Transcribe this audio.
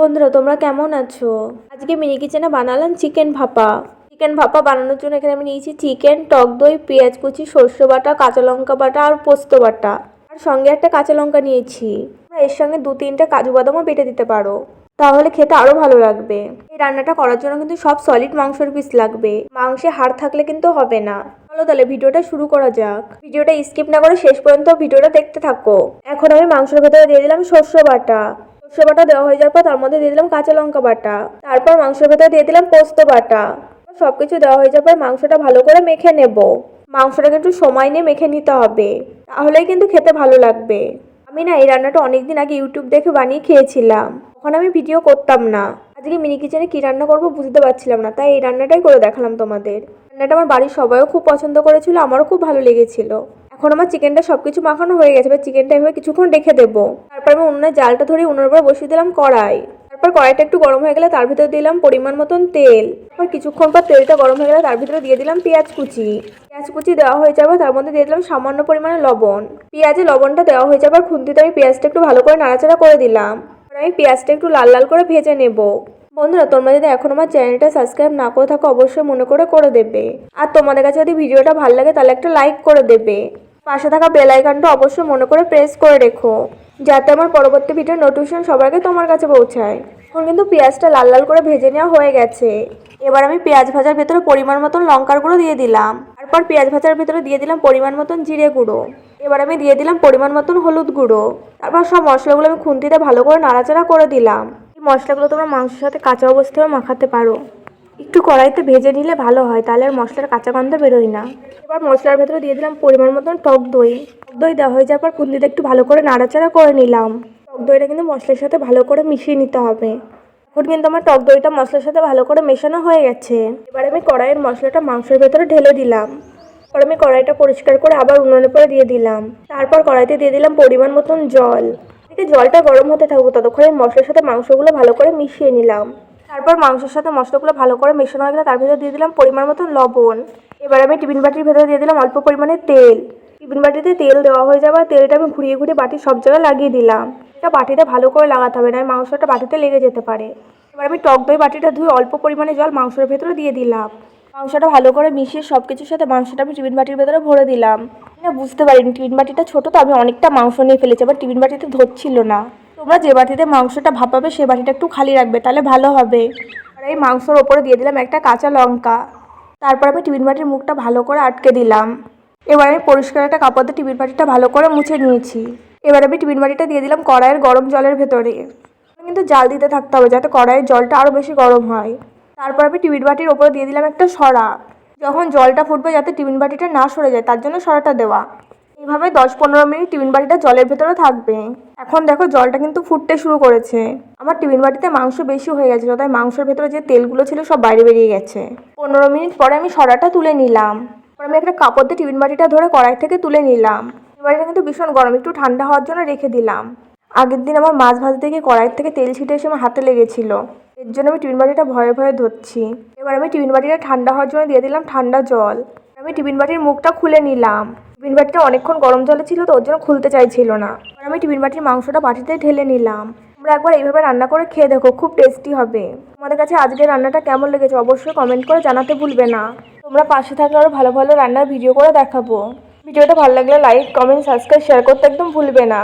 বন্ধুরা, তোমরা কেমন আছো? আজকে মিনি কিচেনে বানালাম চিকেন ভাপা। চিকেন ভাপা বানানোর জন্য এখানে আমি নিয়েছি চিকেন, টক দই, পেঁয়াজ কুচি, সর্ষে বাটা, কাঁচা লঙ্কা বাটা আর পোস্ত বাটা। আর সঙ্গে একটা কাঁচা লঙ্কা নিয়েছি। এর সঙ্গে দু তিনটে কাজু বাদামও বেটে দিতে পারো। তাহলে খেতে আরও ভালো লাগবে। এই রান্নাটা করার জন্য কিন্তু সব সলিড মাংসের পিস লাগবে। মাংসে হাড় থাকলে কিন্তু হবে না। চলো তাহলে ভিডিওটা শুরু করা যাক। ভিডিওটা স্কিপ না করে শেষ পর্যন্ত ভিডিওটা দেখতে থাকো। এখন আমি মাংসের ভেতরে দিয়ে দিলাম সর্ষে বাটা। সর্ষে বাটা দেওয়া হয়ে যাওয়ার পর তার মধ্যে দিয়ে দিলাম কাঁচা লঙ্কা বাটা। তারপর মাংসের ভেতরে দিয়ে দিলাম পোস্ত বাটা। সব কিছু দেওয়া হয়ে যাওয়ার পর মাংসটা ভালো করে মেখে নেব। মাংসটা কিন্তু সময় নিয়ে মেখে নিতে হবে। তাহলেই কিন্তু খেতে ভালো লাগবে। আমি না এই রান্নাটা অনেকদিন আগে ইউটিউব দেখে বানিয়ে খেয়েছিলাম। তখন আমি ভিডিও করতাম না। আজকে মিনি কিচেনে কী রান্না করব বুঝতে পারছিলাম না। তাই এই রান্নাটাই করে দেখালাম তোমাদের। রান্নাটা আমার বাড়ির সবাইও খুব পছন্দ করেছিল, আমারও খুব ভালো লেগেছিল। এখন আমার চিকেনটা সব কিছু মাখানো হয়ে গেছে, এবার চিকেনটা এভাবে কিছুক্ষণ রেখে দেবো। তারপর আমি উনুনের জালটা ধরে উনুনের উপরে বসিয়ে দিলাম কড়াই। তারপর কড়াইটা একটু গরম হয়ে গেলে তার ভিতরে দিলাম পরিমাণ মতন তেল। তারপর কিছুক্ষণ পর তেলটা গরম হয়ে গেলে তার ভিতরে দিয়ে দিলাম পেঁয়াজ কুচি। পেঁয়াজ কুচি দেওয়া হয়ে যাবে তার মধ্যে দিয়ে দিলাম সামান্য পরিমাণে লবণ। পেঁয়াজে লবণটা দেওয়া হয়ে যাবে খুন্তিতে আমি পেঁয়াজটা একটু ভালো করে নাড়াচাড়া করে দিলাম। আমি পেঁয়াজটা একটু লাল লাল করে ভেজে নেব। বন্ধুরা, তোমরা যদি এখন আমার চ্যানেলটা সাবস্ক্রাইব না করে থাকো, অবশ্যই মনে করে করে দেবে। আর তোমাদের কাছে যদি ভিডিওটা ভালো লাগে, তাহলে একটা লাইক করে দেবে। পাশে থাকা বেল আইকনটা অবশ্যই মনে করে প্রেস করে রেখো। যাতে আমার পরবর্তী ভিডিওর নোটিফিকেশন সবার আগে তোমার কাছে পৌঁছায়। এখন কিন্তু পেঁয়াজটা লাল লাল করে ভেজে নেওয়া হয়ে গেছে। এবার আমি পেঁয়াজ ভাজার ভেতরে পরিমাণ মতন লঙ্কার গুঁড়ো দিয়ে দিলাম। তারপর পেঁয়াজ ভাজার ভেতরে দিয়ে দিলাম পরিমাণ মতন জিরে গুঁড়ো। এবার আমি দিয়ে দিলাম পরিমাণ মতন হলুদ গুঁড়ো। তারপর সব মশলাগুলো আমি খুন্তিতে ভালো করে নাড়াচাড়া করে দিলাম। এই মশলাগুলো তোমরা মাংসের সাথে কাঁচা অবস্থায় মাখাতে পারো। একটু কড়াইতে ভেজে নিলে ভালো হয়, তাহলে আর মশলার কাঁচা গন্ধ বেরোয় না। এবার মশলার ভেতরে দিয়ে দিলাম পরিমাণ মতন টক দই। টক দই দেওয়া হয়ে যাওয়ার পর খুন্তিতে একটু ভালো করে নাড়াচাড়া করে নিলাম। টক দইটা কিন্তু মশলার সাথে ভালো করে মিশিয়ে নিতে হবে। এখন কিন্তু আমার টক দইটা মশলার সাথে ভালো করে মেশানো হয়ে গেছে। এবার আমি কড়াইয়ের মশলাটা মাংসের ভেতরে ঢেলে দিলাম। পরে আমি কড়াইটা পরিষ্কার করে আবার উনুনে পরে দিয়ে দিলাম। তারপর কড়াইতে দিয়ে দিলাম পরিমাণ মতন জল। এদিকে জলটা গরম হতে থাকব ততক্ষণে মশলার সাথে মাংসগুলো ভালো করে মিশিয়ে নিলাম। তারপর মাংসের সাথে মশলাগুলো ভালো করে মেশানো হয়ে গেলে তার ভিতরে দিয়ে দিলাম পরিমাণ মতো লবণ। এবার আমি টিফিন বাটির ভেতরে দিয়ে দিলাম অল্প পরিমাণে তেল। টিফিন বাটিতে তেল দেওয়া হয়ে যাবে তেলটা আমি ঘুরিয়ে ঘুরিয়ে বাটির সব জায়গায় লাগিয়ে দিলাম। এটা বাটিতে ভালো করে লাগাতে হবে না মাংসটা বাটিতে লেগে যেতে পারে। এবার আমি টক দই বাটিটা ধুয়ে অল্প পরিমাণে জল মাংসের ভেতরে দিয়ে দিলাম। মাংসটা ভালো করে মিশিয়ে সব কিছুর সাথে মাংসটা আমি টিফিন বাটির ভেতরে ভরে দিলাম। বুঝতে পারিনি, টিফিন বাটিটা ছোটো তো, আমি অনেকটা মাংস নিয়ে ফেলেছি, আবার টিফিন বাটিতে ধরছিল না। তোমরা যে বাটিতে মাংসটা ভাপাবে, সে বাটিটা একটু খালি রাখবে, তাহলে ভালো হবে। আর এই মাংসর ওপরে দিয়ে দিলাম একটা কাঁচা লঙ্কা। তারপর আমি টিফিন বাটির মুখটা ভালো করে আটকে দিলাম। এবার আমি পরিষ্কার একটা কাপড় দিয়ে টিফিন বাটিটা ভালো করে মুছে নিয়েছি। এবার আমি টিফিন বাটিটা দিয়ে দিলাম কড়াইয়ের গরম জলের ভেতরে। কিন্তু জাল দিতে থাকতে হবে যাতে কড়াইয়ের জলটা আরও বেশি গরম হয়। তারপর আমি টিফিন বাটির ওপরে দিয়ে দিলাম একটা সরা। যখন জলটা ফুটবে যাতে টিফিন বাটিটা না সরে যায়, তার জন্য সরাটা দেওয়া। এইভাবে দশ পনেরো মিনিট টিফিন বাটিটা জলের ভেতরে থাকবে। এখন দেখো জলটা কিন্তু ফুটতে শুরু করেছে। আমার টিফিন বাটিতে মাংস বেশি হয়ে গেছিল, তাই মাংসের ভেতরে যে তেলগুলো ছিল সব বাইরে বেরিয়ে গেছে। পনেরো মিনিট পরে আমি সরাটা তুলে নিলাম। আমি একটা কাপড় দিয়ে টিফিন বাটিটা ধরে কড়াই থেকে তুলে নিলাম। টিফিন বাটিটা কিন্তু ভীষণ গরম, একটু ঠান্ডা হওয়ার জন্য রেখে দিলাম। আগের দিন আমার মাছ ভাজতে গিয়ে কড়াইয়ের থেকে তেল ছিটে এসে আমার হাতে লেগেছিলো। এর জন্য আমি টিফিন বাটিটা ভয়ে ভয়ে ধরছি। এবার আমি টিফিন বাটিটা ঠান্ডা হওয়ার জন্য দিয়ে দিলাম ঠান্ডা জল। আমি টিফিন বাটির মুখটা খুলে নিলাম। টিফিন বাটিটা অনেকক্ষণ গরম জলে ছিল তো ওর জন্য খুলতে চাইছিল না। এবার আমি টিফিন বাটির মাংসটা বাটিতে ঢেলে নিলাম। তোমরা একবার এইভাবে রান্না করে খেয়ে দেখো, খুব টেস্টি হবে। তোমাদের কাছে আজকের রান্নাটা কেমন লেগেছে অবশ্যই কমেন্ট করে জানাতে ভুলবে না। তোমরা পাশে থাকলে আরও ভালো ভালো রান্নার ভিডিও করে দেখাবো। ভিডিওটা ভালো লাগলে লাইক কমেন্ট সাবস্ক্রাইব শেয়ার করতে একদম ভুলবে না।